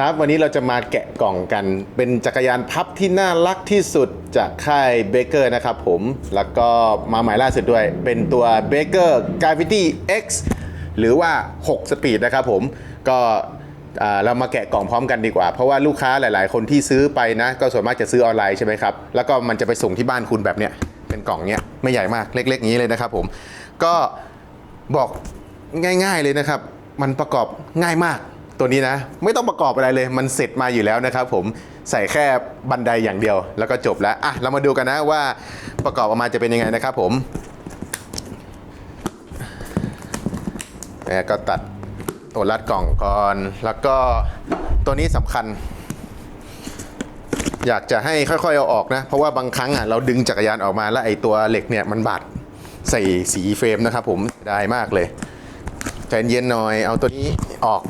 ครับ วันนี้เราจะมาแกะกล่องกัน เป็นจักรยานพับที่น่ารักที่สุดจากค่ายเบเกอร์นะครับผม แล้วก็มาใหม่ล่าสุดด้วย เป็นตัว b a k e r Gravity X หรือว่า 6 สปีดนะครับผม ก็เรามาแกะกล่องพร้อมกันดีกว่า เพราะว่าลูกค้าหลาย ๆ คนที่ซื้อไปนะ ก็ส่วนมากจะซื้อออนไลน์ใช่ไหมครับ แล้วก็มันจะไปส่งที่บ้านคุณแบบเนี้ย เป็นกล่องเนี้ยไม่ใหญ่มาก เล็กๆอย่างนี้เลยนะครับผม ก็บอกง่าย ๆ เลยนะครับ มันประกอบง่ายมาก ตัวนี้นะ ไม่ต้องประกอบอะไรเลย มันเสร็จมาอยู่แล้วนะครับผมใส่แค่บันไดอย่างเดียว แล้วก็จบแล้วอะเรามาดูกันนะว่าประกอบออกมาจะเป็นยังไงนะครับผมแล้วก็ตัดตัวรัดกล่องก่อน แล้วก็ตัวนี้สำคัญ อยากจะให้ค่อยๆเอาออกนะ เพราะว่าบางครั้งอะเราดึงจักรยานออกมาแล้วไอ้ตัวเหล็กเนี่ยมันบาดใส่สีเฟรมนะครับผมได้มากเลยใจเย็นหน่อยเอาตัวนี้ออก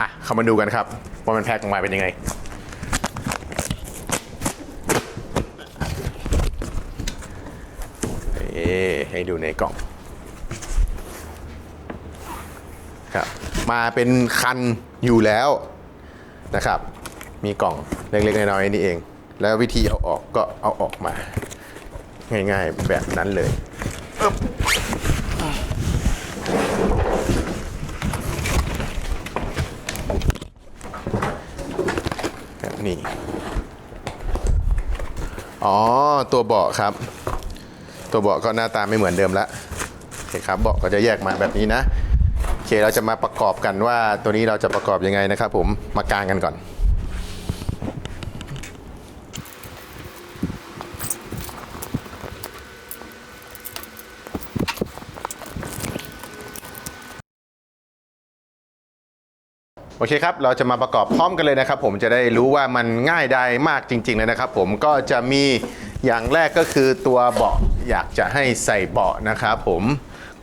อะ เข้ามาดูกันครับว่ามันแพ็คออกมาเป็นยังไง เอ๊ให้ดูในกล่องครับมาเป็นคันอยู่แล้วนะครับ มีกล่องเล็กๆน้อยๆนี่เอง แล้ววิธีเอาออกก็เอาออกมา ง่ายๆแบบนั้นเลยอึ๊บแบบ นี่ อ๋อ ตัวเบาะครับ ตัวเบาะก็หน้าตาไม่เหมือนเดิมละโอเคครับ เบาะก็จะแยกมาแบบนี้นะ โอเค เราจะมาประกอบกันว่าตัวนี้เราจะประกอบยังไงนะครับผม มากางกันก่อน โอเคครับ เราจะมาประกอบพร้อมกันเลยนะครับ ผมจะได้รู้ว่ามันง่ายใดมากจริง ๆ เลยนะครับ ผมก็จะมีอย่างแรกก็คือตัวเบาะอยากจะให้ใส่เบาะนะครับผม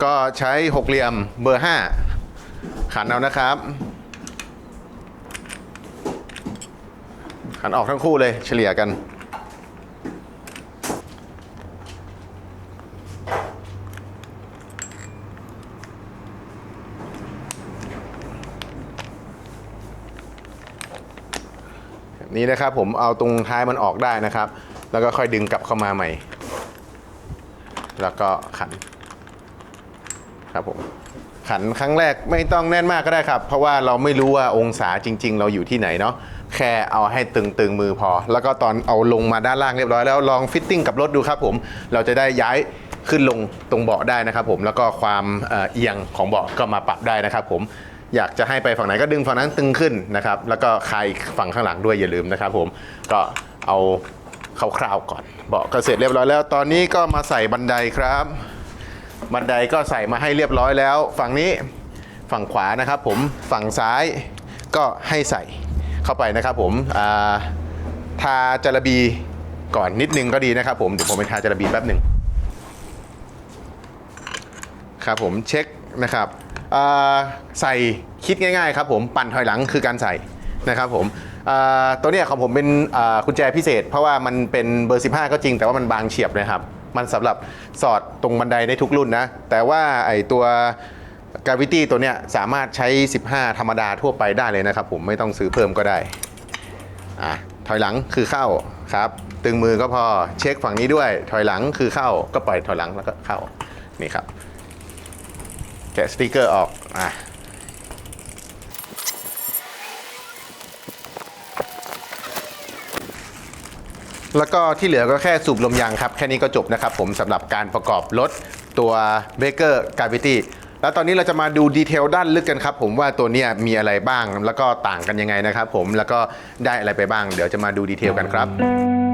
ก็ใช้หกเหลี่ยมเบอร์ 5 ขันเอานะครับ ขันออกทั้งคู่เลยเฉลี่ยกัน นี้นะครับ ผมเอาตรงท้ายมันออกได้นะครับ แล้วก็ค่อยดึงกลับเข้ามาใหม่ แล้วก็ขัน ครับผมขันครั้งแรกไม่ต้องแน่นมากก็ได้ครับ เพราะว่าเราไม่รู้ว่าองศาจริง ๆ เราอยู่ที่ไหนเนาะแค่เอาให้ตึงๆมือพอ แล้วก็ตอนเอาลงมาด้านล่างเรียบร้อยแล้วลองฟิตติ้งกับรถดูครับผมเราจะได้ย้ายขึ้นลงตรงเบาะได้นะครับผมแล้วก็ความเอ่อเอียงของเบาะก็มาปรับได้นะครับผม อยากจะให้ไปฝั่งไหนก็ดึงฝั่งนั้นตึงขึ้นนะครับ แล้วก็คลายฝั่งข้างหลังด้วยอย่าลืมนะครับผมก็เอาคร่าวๆก่อนเบาะก็เสร็จเรียบร้อยแล้ว ตอนนี้ก็มาใส่บันไดครับ บันไดก็ใส่มาให้เรียบร้อยแล้ว ฝั่งนี้ฝั่งขวานะครับ ผมฝั่งซ้ายก็ให้ใส่เข้าไปนะครับ ผมอาทาจาระบีก่อนนิดนึงก็ดีนะครับ ผมเดี๋ยวผมไปทาจาระบีแป๊บหนึ่งครับผมเช็คนะครับ ใส่คิดง่ายๆครับผมปั่นถอยหลังคือการใส่นะครับผมตัวเนี้ยของผมเป็นกุญแจพิเศษ เพราะว่ามันเป็นเบอร์ 15 ก็จริง แต่ว่ามันบางเฉียบนะครับ มันสำหรับสอดตรงบันไดได้ทุกรุ่นนะ แต่ว่าไอตัว Gravity ตัวเนี้ยสามารถใช้ 15 ธรรมดาทั่วไปได้เลยนะครับผมไม่ต้องซื้อเพิ่มก็ได้อะถอยหลังคือเข้าครับ ตึงมือก็พอเช็คฝั่งนี้ด้วย ถอยหลังคือเข้าก็ปล่อยถอยหลังแล้วก็เข้านี่ครับ แกะสติกเกอร์ออก อะ แล้วก็ที่เหลือก็แค่สูบลมยางครับ แค่นี้ก็จบนะครับผมสำหรับการประกอบรถตัว b a k e r Gravity แล้วตอนนี้เราจะมาดูดีเทลด้านลึกกันครับผมว่าตัวนี้มีอะไรบ้างแล้วก็ต่างกันยังไงนะครับผมแล้วก็ได้อะไรไปบ้าง เดี๋ยวจะมาดูดีเทลกันครับ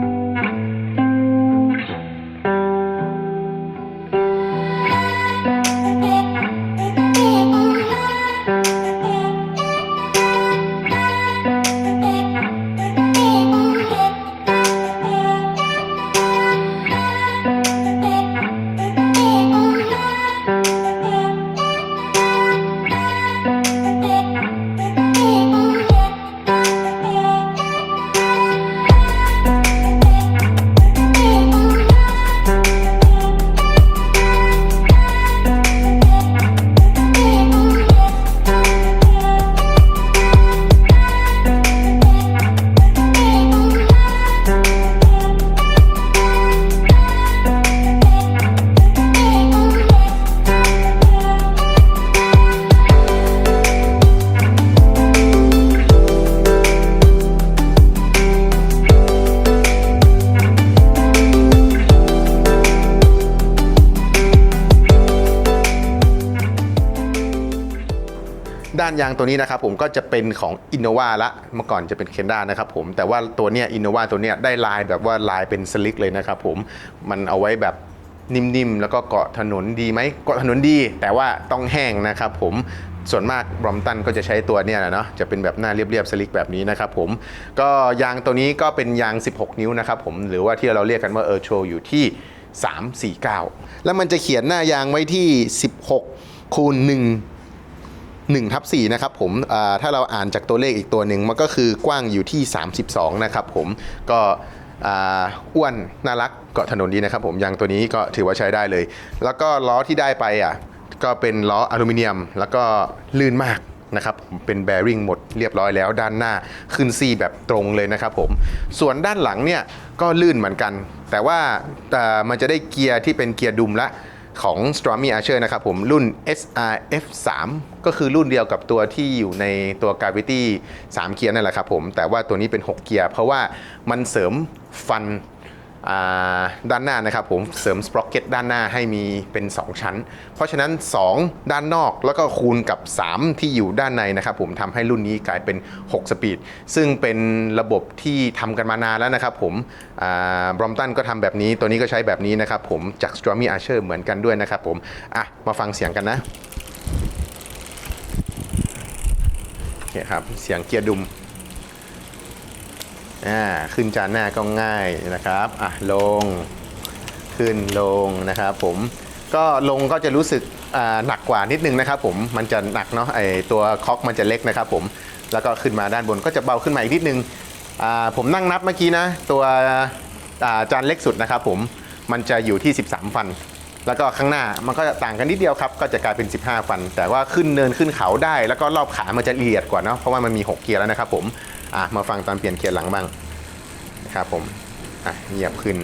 ด้านยางตัวนี้นะครับผมก็จะเป็นของ Innova ละเมื่อก่อนจะเป็นเคนด้านะครับผมแต่ว่าตัวเนี้ย Innova ตัวเนี้ยได้ลายแบบว่าลายเป็นสลิกเลยนะครับผมมันเอาไว้แบบนิ่มๆ แล้วก็เกาะถนนดีไหมเกาะถนนดี แต่ว่าต้องแห้งนะครับผมส่วนมากบรอมตันก็จะใช้ตัวเนี้ยแหละเนาะจะเป็นแบบหน้าเรียบๆสลิกแบบนี้นะครับผมก็ยางตัวนี้ก็เป็นยาง 16 นิ้วนะครับผมหรือว่าที่เราเรียกกันว่าเออร์โชอยู่ที่ 349 แล้วมันจะเขียนหน้ายางไว้ที่ 16คูณ1 1ทับ4นะครับผมถ้าเราอ่านจากตัวเลขอีกตัวหนึ่งมันก็คือกว้างอยู่ที่ 32 นะครับผมก็อ,อ้วนน่ารักเกาะถนนดีนะครับผมยางตัวนี้ก็ถือว่าใช้ได้เลย แล้วก็ล้อที่ได้ไปอะก็เป็นล้ออลูมิเนียม แล้วก็ลื่นมากนะครับเป็นแบริ่งหมดเรียบร้อยแล้วด้านหน้าขึ้นซี่แบบตรงเลยนะครับผมส่วนด้านหลังเนี่ยก็ลื่นเหมือนกัน แต่ว่ามันจะได้เกียร์ที่เป็นเกียร์ดุมละ ของ s t r o m y Archer นะครับผมรุ่น SRF3 ก็คือรุ่นเดียวกับตัวที่อยู่ในตัว Gravity 3 เกียร์นั่นแหละครับผม แต่ว่าตัวนี้เป็น 6 เกียร์ เพราะว่ามันเสริมฟัน ด้านหน้านะครับผมเสริมสป r อ c เก็ตด้านหน้าให้มีเป็น 2 ชั้น เพราะฉะนั้น 2 ด้านนอกแล้วก็คูณกับ 3 ที่อยู่ด้านในนะครับผมทำให้รุ่นนี้กลายเป็น 6 สปีด ซึ่งเป็นระบบที่ทำกันมานานแล้วนะครับผมบรอมตันก็ทำแบบนี้ตัวนี้ก็ใช้แบบนี้นะครับผมจาก s t r o m y Archer เหมือนกันด้วยนะครับผมอะมาฟังเสียงกันนะโอเคครับเสียงเกียร์ดุม อ่าขึ้นจานหน้าก็ง่ายนะครับอะลงขึ้นลงนะครับผมก็ลงก็จะรู้สึกหนักกว่านิดนึงนะครับผมมันจะหนักเนาะไอตัวคอกมันจะเล็กนะครับผมแล้วก็ขึ้นมาด้านบนก็จะเบาขึ้นมาอีกนิดนึงอ่าผมนั่งนับเมื่อกี้นะ ตัวาจานเล็กสุดนะครับผมมันจะอยู่ที่ 13 ฟัน แล้วก็ข้างหน้ามันก็จะต่างกันนิดเดียวครับ ก็จะกลายเป็น 15 ฟัน แต่ว่าขึ้นเนินขึ้นเขาได้ แล้วก็รอบขามันจะละเอียดกว่าเนาะเพราะว่ามันมี 6 เกียร์แล้วนะครับผม อะมาฟังตอนเปลี่ยนเกียร์หลังบ้างนะครับผมอะเงียบขึ้น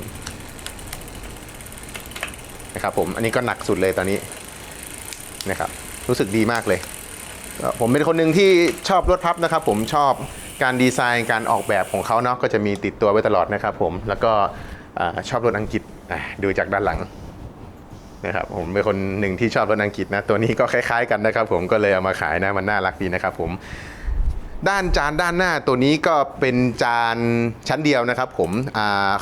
นะครับผมอันนี้ก็หนักสุดเลยตอนนี้นะครับรู้สึกดีมากเลย ผมเป็นคนหนึ่งที่ชอบรถพับนะครับ ผมชอบการดีไซน์การออกแบบของเขาเนาะก็จะมีติดตัวไว้ตลอดนะครับผมแล้วก็อชอบรถอังกฤษดูจากด้านหลังนะครับผมเป็นคนหนึ่งที่ชอบรถอังกฤษนะตัวนี้ก็คล้ายๆกันนะครับ ผมก็เลยเอามาขายนะมันน่ารักดีนะครับผม ด้านจานด้านหน้าตัวนี้ก็เป็นจานชั้นเดียวนะครับผม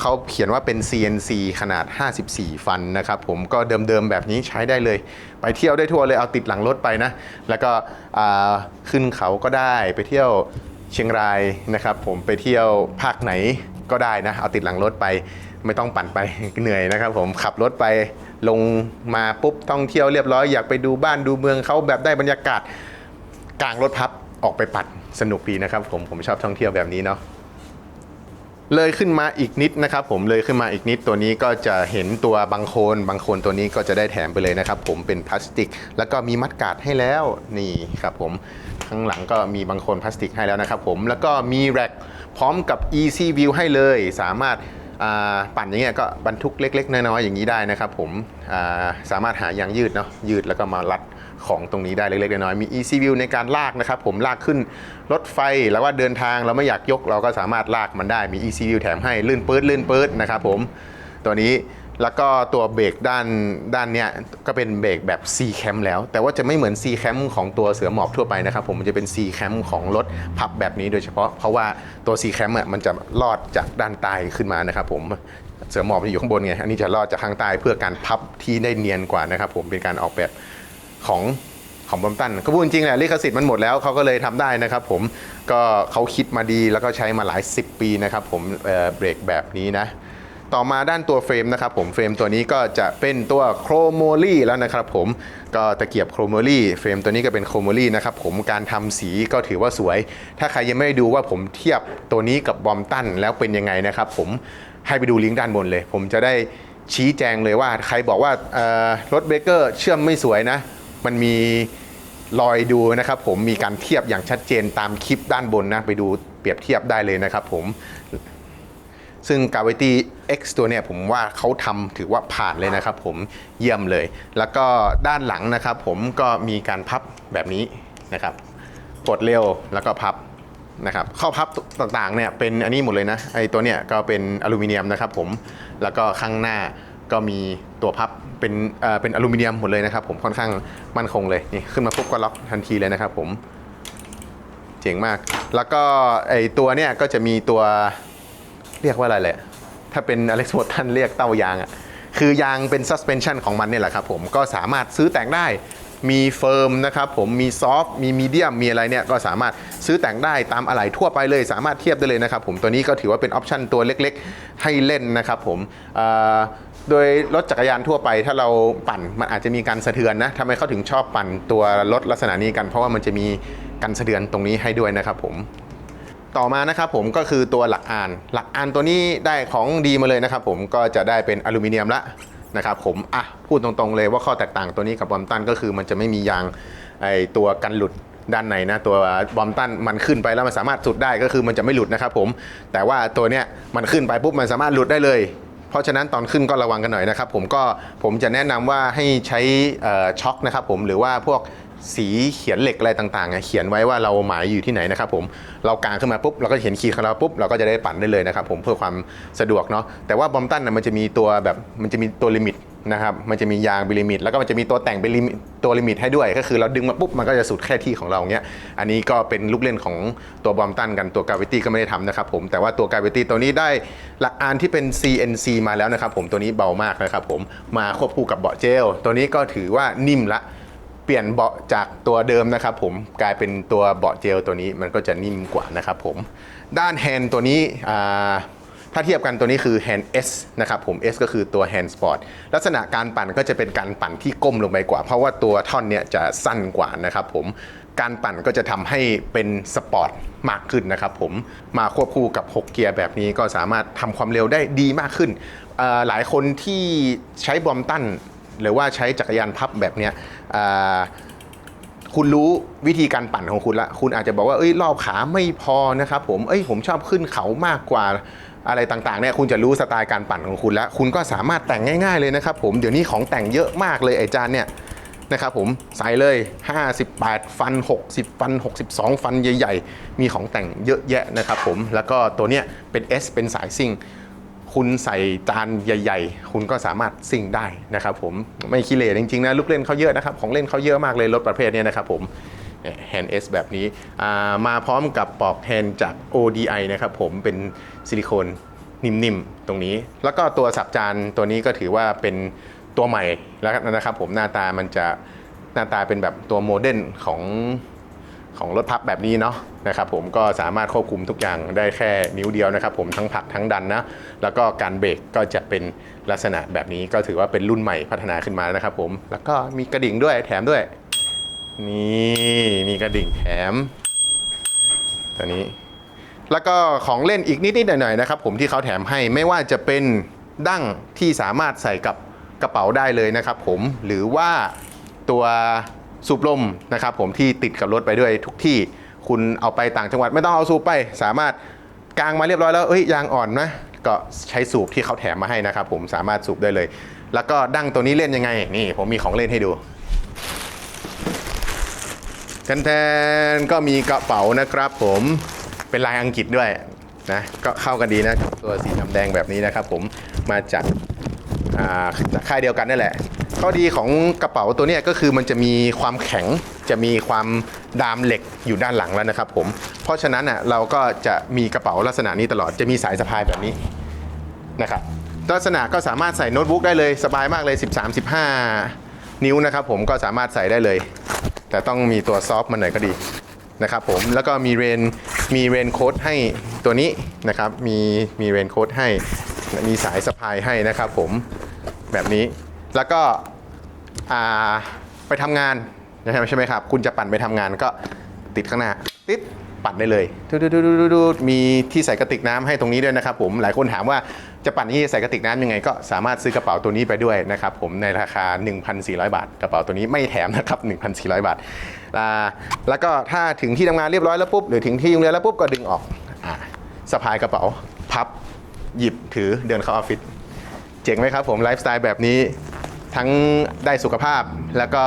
เขาเขียนว่าเป็น CNC ขนาด 54 ฟันนะครับผมก็เดิมๆแบบนี้ใช้ได้เลย ไปเที่ยวได้ทั่วเลยเอาติดหลังรถไปนะ แล้วก็ขึ้นเขาก็ได้ไปเที่ยวเชียงรายนะครับผมไปเที่ยวภาคไหนก็ได้นะ เอาติดหลังรถไปไม่ต้องปั่นไปเหนื่อยนะครับผมขับรถไปลงมาปุ๊บท่องเที่ยวเรียบร้อยอยากไปดูบ้านดูเมืองเขาแบบได้บรรยากาศกลางรถพับ ออกไปปัดสนุกดีนะครับผมผมชอบท่องเที่ยวแบบนี้เนาะเลยขึ้นมาอีกนิดนะครับผมเลยขึ้นมาอีกนิดตัวนี้ก็จะเห็นตัวบางโคนบางโคนตัวนี้ก็จะได้แถมไปเลยนะครับผมเป็นพลาสติก แล้วก็มีมัดกาดให้แล้วนี่ครับผมข้างหลังก็มีบางโคนพลาสติกให้แล้วนะครับผมแล้วก็มีแร็คพร้อมกับ easy view ให้เลย สามารถปั่นอย่างเงี้ยก็บรรทุกเล็ก ๆ น้อยๆอย่างนี้ได้นะครับผมาสามารถหายางยืดเนาะยืดแล้วก็มารัด ของตรงนี้ได้เล็กๆน้อยๆมี easy view ในการลากนะครับผมลากขึ้นรถไฟแล้วว่าเดินทางเราไม่อยากยกเราก็สามารถลากมันได้มี easy view แถมให้ลื่นปื๊ดลื่นปื๊ดนะครับผมตัวนี้แล้วก็ตัวเบรกด้านด้านเนี้ยก็เป็นเบรกแบบ C cam แล้ว แต่ว่าจะไม่เหมือน C cam ของตัวเสือหมอบทั่วไปนะครับผมมันจะเป็น C cam ของรถพับแบบนี้โดยเฉพาะ เพราะว่าตัว C cam อะมันจะลอดจากด้านใต้ขึ้นมานะครับผมเสือหมอบมันอยู่ข้างบนไงอันนี้จะลอดจากข้างใต้เพื่อการพับที่ได้เนียนกว่านะครับผมเป็นการออกแบบ ของของบอมตันก็พูดจริงแหละลิขสิทธิ์มันหมดแล้วเขาก็เลยทำได้นะครับผมก็เขาคิดมาดีแล้วก็ใช้มาหลาย 10 ปีนะครับผมเเบรกแบบนี้นะ ต่อมาด้านตัวเฟรมนะครับผมเฟรมตัวนี้ก็จะเป็นตัวโครโมลี่แล้วนะครับผมก็ตะเกียบโครโมลี่เฟรมตัวนี้ก็เป็นโครโมลี่นะครับผมการทำสีก็ถือว่าสวย ถ้าใครยังไม่ได้ดูว่าผมเทียบตัวนี้กับบอมตันแล้วเป็นยังไงนะครับผมให้ไปดูลิงก์ด้านบนเลย ผมจะได้ชี้แจงเลยว่าใครบอกว่ารถเบเกอร์เชื่อมไม่สวยนะ มันมีรอยดูนะครับผมมีการเทียบอย่างชัดเจนตามคลิปด้านบนนะไปดูเปรียบเทียบได้เลยนะครับผมซึ่ง Gravity X ตัวเนี่ยผมว่าเขาทำถือว่าผ่านเลยนะครับผมเยี่ยมเลย แล้วก็ด้านหลังนะครับผมก็มีการพับแบบนี้นะครับ กดเร็วแล้วก็พับนะครับข้อพับต่างๆเนี่ยเป็นอันนี้หมดเลยนะไอตัวเนี่ยก็เป็นอลูมิเนียมนะครับผมแล้วก็ข้างหน้า ก็มีตัวพับเป็นเอ่อเป็นอลูมิเนียมหมดเลยนะครับผมค่อนข้างมั่นคงเลยนี่ขึ้นมาปุ๊บก็ล็อกทันทีเลยนะครับผมเจ๋งมาก แล้วก็ไอตัวเนี้ยก็จะมีตัวเรียกว่าอะไรแหละ ถ้าเป็นอเล็กซ์ o ท่านเรียกเต้ายางอะ่ะคือยางเป็น suspension ของมันเนี่ยแหละครับผมก็สามารถซื้อแต่งได้มีเฟิร์มนะครับผมมีซอฟต์มีมีเดียมมีอะไรเนี่ยก็สามารถซื้อแต่งได้ตามอะไหล่ทั่วไปเลยสามารถเทียบได้เลยนะครับผมตัวนี้ก็ถือว่าเป็นออปชันตัวเล็กๆ ให้เล่นนะครับผมอ่อ โดยรถจักรยานทั่วไปถ้าเราปั่นมันอาจจะมีการสะเทือนนะทำไมเขาถึงชอบปั่นตัวรถลักษณะนี้กัน เพราะว่ามันจะมีกันสะเทือนตรงนี้ให้ด้วยนะครับผมต่อมานะครับผมก็คือตัวหลักอ่าน หลักอ่านตัวนี้ได้ของดีมาเลยนะครับผมก็จะได้เป็นอลูมิเนียมละนะครับผมอะพูดตรงๆเลยว่าข้อแตกต่างตัวนี้กับบอมตันก็คือมันจะไม่มียางไอตัวกันหลุดด้านในนะตัวบอมตันมันขึ้นไปแล้วมันสามารถสุดได้ก็คือมันจะไม่หลุดนะครับผมแต่ว่าตัวเนี้ยมันขึ้นไปปุ๊บมันสามารถหลุดได้เลย เพราะฉะนั้นตอนขึ้นก็ระวังกันหน่อยนะครับผมก็ผมจะแนะนำว่าให้ใช้ช็อคนะครับผมหรือว่าพวก สีเขียนเหล็กอะไรต่างๆเขียนไว้ว่าเราหมายอยู่ที่ไหนนะครับผมเรากางขึ้นมาปุ๊บเราก็เห็นขีดของเราปุ๊บเราก็จะได้ปั่นได้เลยนะครับผมเพื่อความสะดวกเนาะแต่ว่าบอมตันน่ะมันจะมีตัวแบบมันจะมีตัวลิมิตนะครับมันจะมียางเป็นลิมิต แล้วก็มันจะมีตัวแต่งเป็นลิมิตตัวลิมิตให้ด้วย ก็คือเราดึงมาปุ๊บมันก็จะสุดแค่ที่ของเราเงี้ยอันนี้ก็เป็นลูกเล่นของตัวบอมตันกันตัวกาวิตี้ก็ไม่ได้ทำนะครับผมแต่ว่าตัวกาวิตี้ตัวนี้ได้หลักอานที่เป็น CNC มาแล้วนะครับผมตัวนี้เบามากนะครับผมมาควบคู่กับเบาะเจลตัวนี้ก็ถือว่านิ่มละ ปลี่ยนเบาะจากตัวเดิมนะครับผมกลายเป็นตัวเบาะเจลตัวนี้มันก็จะนิ่มกว่านะครับผมด้านแฮนด์ตัวนี้ถ้าเทียบกันตัวนี้คือ Hand S นะครับผม S ก็คือตัว Hand Sport ลักษณะการปั่นก็จะเป็นการปั่นที่ก้มลงไปกว่า เพราะว่าตัวท่อนเนี่ยจะสั้นกว่านะครับผมการปั่นก็จะทำให้เป็นสปอร์ตมากขึ้นนะครับผมมาควบคู่กับ 6 เกียร์แบบนี้ก็สามารถทำความเร็วได้ดีมากขึ้น หลายคนที่ใช้บอมตัน หรือว่าใช้จักรยานพับแบบเนี้ยคุณรู้วิธีการปั่นของคุณละ คุณอาจจะบอกว่า เอ้ย รอบขาไม่พอนะครับผม เอ้ย ผมชอบขึ้นเขามากกว่าอะไรต่างๆเนี่ย คุณจะรู้สไตล์การปั่นของคุณแล้ว คุณก็สามารถแต่งง่าย ๆเลยนะครับผม เดี๋ยวนี้ของแต่งเยอะมากเลยไอ้จานเนี่ยนะครับผม ใส่เลย 58 ฟัน 60 ฟัน 62 ฟันใหญ่ ๆ มีของแต่งเยอะแยะนะครับผม แล้วก็ตัวเนี้ยเป็น S เป็นสายซิ่ง คุณใส่จานใหญ่ ๆ คุณก็สามารถซิ่งได้นะครับผมไม่ขี้เหร่จริงๆนะลูกเล่นเขาเยอะนะครับของเล่นเขาเยอะมากเลยรถประเภทนี้นะครับผมแฮนด์เอสแบบนี้มาพร้อมกับปลอกแฮนด์จาก ODI นะครับผมเป็นซิลิโคนนิ่มๆ ตรงนี้ แล้วก็ตัวสับจานตัวนี้ก็ถือว่าเป็นตัวใหม่แล้วนะครับผมหน้าตามันจะหน้าตาเป็นแบบตัวโมเดิร์นของ ของรถพับแบบนี้เนาะนะครับผมก็สามารถควบคุมทุกอย่างได้แค่นิ้วเดียวนะครับผมทั้งผักทั้งดันนะแล้วก็การเบรกก็จะเป็นลักษณะแบบนี้ก็ถือว่าเป็นรุ่นใหม่พัฒนาขึ้นมานะครับผมแล้วก็มีกระดิ่งด้วยแถมด้วย นี่มีกระดิ่งแถมตัวนี้ แล้วก็ของเล่นอีกนิดๆหน่อยๆนะครับผมที่เขาแถมให้ไม่ว่าจะเป็นดั้งที่สามารถใส่กับกระเป๋าได้เลยนะครับผมหรือว่าตัว สูบลมนะครับผมที่ติดกับรถไปด้วยทุกที่คุณเอาไปต่างจังหวัดไม่ต้องเอาสูบไป สามารถกางมาเรียบร้อยแล้วเอ้ยยางอ่อนนะก็ใช้สูบที่เขาแถมมาให้นะครับผมสามารถสูบได้เลย แล้วก็ดั้งตัวนี้เล่นยังไงนี่ผมมีของเล่นให้ดูแทนๆก็มีกระเป๋านะครับผมเป็นลายอังกฤษด้วยนะก็เข้ากันดีนะตัวสีดำแดงแบบนี้นะครับผมมาจากอ่าจากค่ายเดียวกันนั่นแหละ ข้อดีของกระเป๋าตัวนี้ก็คือมันจะมีความแข็งจะมีความดามเหล็กอยู่ด้านหลังแล้วนะครับผมเพราะฉะนั้นอะเราก็จะมีกระเป๋าลักษณะนี้ตลอดจะมีสายสะพายแบบนี้นะครับลักษณะก็สามารถใส่โน้ตบุ๊กได้เลยสบายมากเลย 13-15 นิ้วนะครับผมก็สามารถใส่ได้เลย แต่ต้องมีตัวซอฟต์มันหน่อยก็ดีนะครับผมแล้วก็มีเรนมีเรนโค้ดให้ตัวนี้นะครับมีมีเรนโค้ดให้มีสายสะพายให้นะครับผมแบบนี้ แล้วก็ไปทำงานใช่ไหมครับ คุณจะปั่นไปทำงานก็ติดข้างหน้า ติดปั่นได้เลยดูๆๆมีที่ใส่กระติกน้ำให้ตรงนี้ด้วยนะครับผมหลายคนถามว่าจะปั่นที่ใส่กระติกน้ำยังไง ก็สามารถซื้อกระเป๋าตัวนี้ไปด้วยนะครับผมในราคา 1,400 บาท กระเป๋าตัวนี้ไม่แถมนะครับ 1,400 บาทอ่าแล้วก็ถ้าถึงที่ทำงานเรียบร้อยแล้วปุ๊บหรือถึงที่โรงเรียนแล้วปุ๊บก็ดึงออกอสะพายกระเป๋าพับหยิบถือเดินเข้าออฟฟิศเจ๋งไหมครับผมไลฟ์สไตล์แบบนี้ ทั้งได้สุขภาพแล้วก็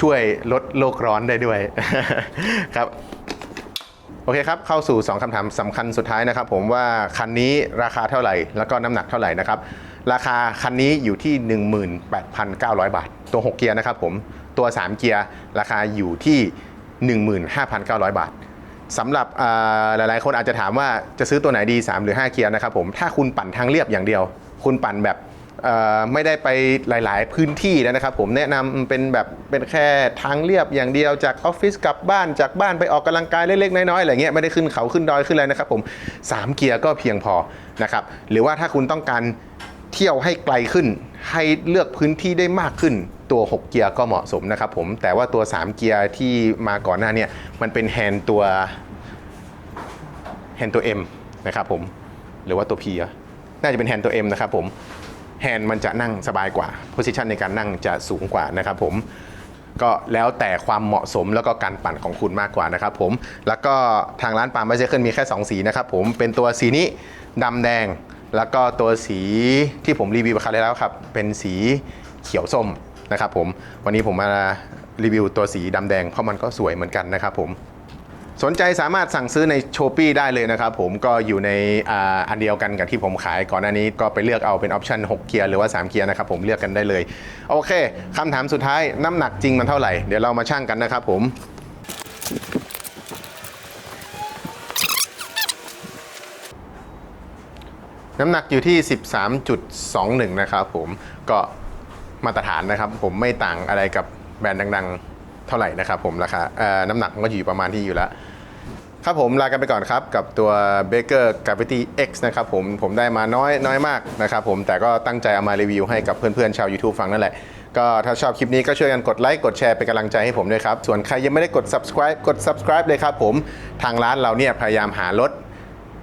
ช่วยลดโลกร้อนได้ด้วยครับโอเคครับ เข้าสู่ 2คำถามสำคัญสุดท้ายนะครับ ผมว่าคันนี้ราคาเท่าไหร่ แล้วก็น้ำหนักเท่าไหร่นะครับ ราคาคันนี้อยู่ที่ 18,900 บาท ตัว 6 เกียร์นะครับผม ตัว 3 เกียร์ราคาอยู่ที่ 15,900 บาทสำหรับอ่าหลายๆ คนอาจจะถามว่าจะซื้อตัวไหนดี 3 หรือ 5 เกียร์นะครับผม ถ้าคุณปั่นทางเรียบอย่างเดียว คุณปั่นแบบ ไม่ได้ไปหลาย ๆ พื้นที่นะครับ ผมแนะนำเป็นแบบเป็นแค่ทางเรียบอย่างเดียวจากออฟฟิศกลับบ้านจากบ้านไปออกกำลังกายเล็ก ๆ น้อย ๆ อะไรเงี้ยไม่ได้ขึ้นเขาขึ้นดอยขึ้นอะไรนะครับผม 3 เกียร์ก็เพียงพอนะครับหรือว่าถ้าคุณต้องการเที่ยวให้ไกลขึ้น ให้เลือกพื้นที่ได้มากขึ้นตัว 6 เกียร์ก็เหมาะสมนะครับผมแต่ว่าตัว 3 เกียร์ที่มาก่อนหน้าเนี่ยมันเป็นแฮนด์ตัวแฮนด์ตัว M นะครับผมหรือว่าตัว P อะน่าจะเป็นแฮนด์ตัว M นะครับผม แฮนด์มันจะนั่งสบายกว่าโพสิชันในการนั่งจะสูงกว่านะครับผมก็แล้วแต่ความเหมาะสมแล้วก็การปั่นของคุณมากกว่านะครับผมแล้วก็ทางร้านปาล์มไบเซเคิลมีแค่ 2 สีนะครับผมเป็นตัวสีนี้ดำแดง แล้วก็ตัวสีที่ผมรีวิวไปคราวที่แล้วครับ เป็นสีเขียวส้มนะครับผมวันนี้ผมมารีวิวตัวสีดำแดงเพราะมันก็สวยเหมือนกันนะครับผม สนใจสามารถสั่งซื้อในโชปี้ได้เลยนะครับผมก็อยู่ในอ่าอันเดียวกันกับที่ผมขายก่อนหน้านี้ก็ไปเลือกเอาเป็นออปชัน6เกียร์หรือว่า 3 เกียร์นะครับผมเลือกกันได้เลย โอเคคำถามสุดท้ายน้ำหนักจริงมันเท่าไหร่ เดี๋ยวเรามาชั่งกันนะครับผมน้ำหนักอยู่ที่ 13.21 นะครับผมก็มาตรฐานนะครับ ผมไม่ต่างอะไรกับแบรนด์ดัง ๆ เท่าไหร่นะครับผมราคาเอ่อน้ำหนักมันก็อยู่ประมาณที่อยู่แล้ว ครับผมลากันไปก่อนครับ กับตัว Baker Gravity X นะครับผมผมได้มาน้อยน้อยมากนะครับผมแต่ก็ตั้งใจเอามารีวิวให้กับเพื่อนๆชาว YouTube ฟังนั่นแหละ ก็ถ้าชอบคลิปนี้ก็ช่วยกันกดไลค์กดแชร์เป็นกำลังใจให้ผมด้วยครับ ส่วนใครยังไม่ได้กด subscribe กด subscribe เลยครับผมทางร้านเราเนี่ยพยายามหารถ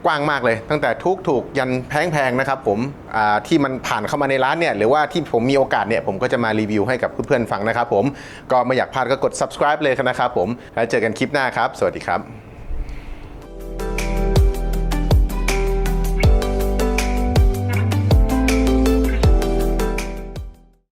กว้างมากเลย ตั้งแต่ทุกถูกยันแพงๆนะครับผมที่มันผ่านเข้ามาในร้านเนี่ยหรือว่าที่ผมมีโอกาสเนี่ยผมก็จะมารีวิวให้กับเพื่อนๆฟังนะครับผมก็ไม่อยากพลาดก็กด subscribe เลยนะครับผมแล้วเจอกันคลิปหน้าครับ สวัสดีครับ